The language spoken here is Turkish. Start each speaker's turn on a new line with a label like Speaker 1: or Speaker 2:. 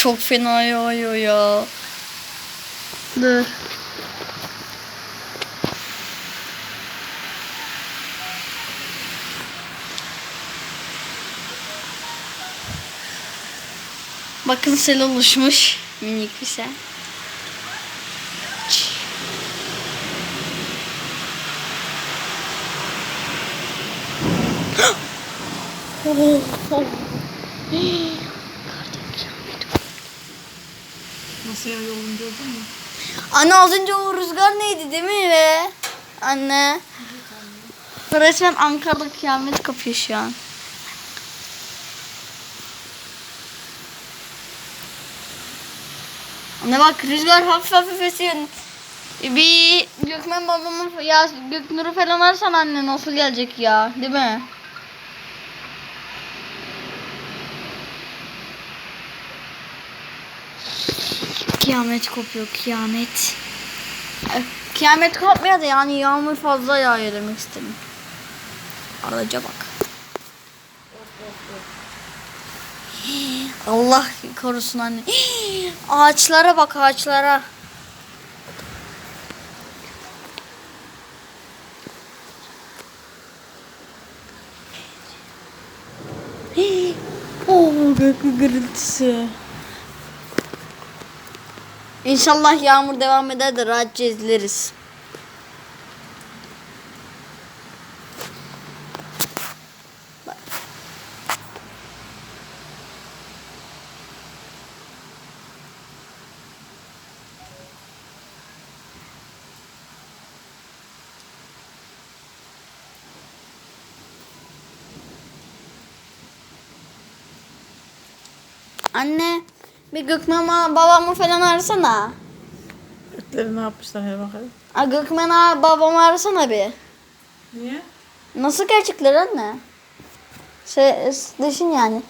Speaker 1: çok fena yağıyor ya. Dur. Bakın sel oluşmuş. Minik bir sel. Oh, oh.
Speaker 2: Ya yolunu gördün mü?
Speaker 1: Anne az önce o rüzgar neydi değil mi be? Anne. Resmen Ankara'da kıyamet kapıyor şu an. Anne bak rüzgar hafif hafif esiyor. Bir Gökmen babamın ya Göknur'u falan ararsan anne nasıl gelecek ya değil mi? Kıyamet kopuyor kıyamet. Kıyamet kopmuyor da yani yağmur fazla yağıyor demek istedim. Araca bak. Allah korusun anne. Ağaçlara bak ağaçlara. Oh gök gürültüsü. İnşallah yağmur devam eder de rahatça izleriz. Anne bir Gökmen'a babamı falan arasana.
Speaker 2: Etleri ne yapmışlar hele bakalım.
Speaker 1: A Gökmen'a babamı arasana bir.
Speaker 2: Niye?
Speaker 1: Nasıl gerçekler anne? Şey, düşün yani.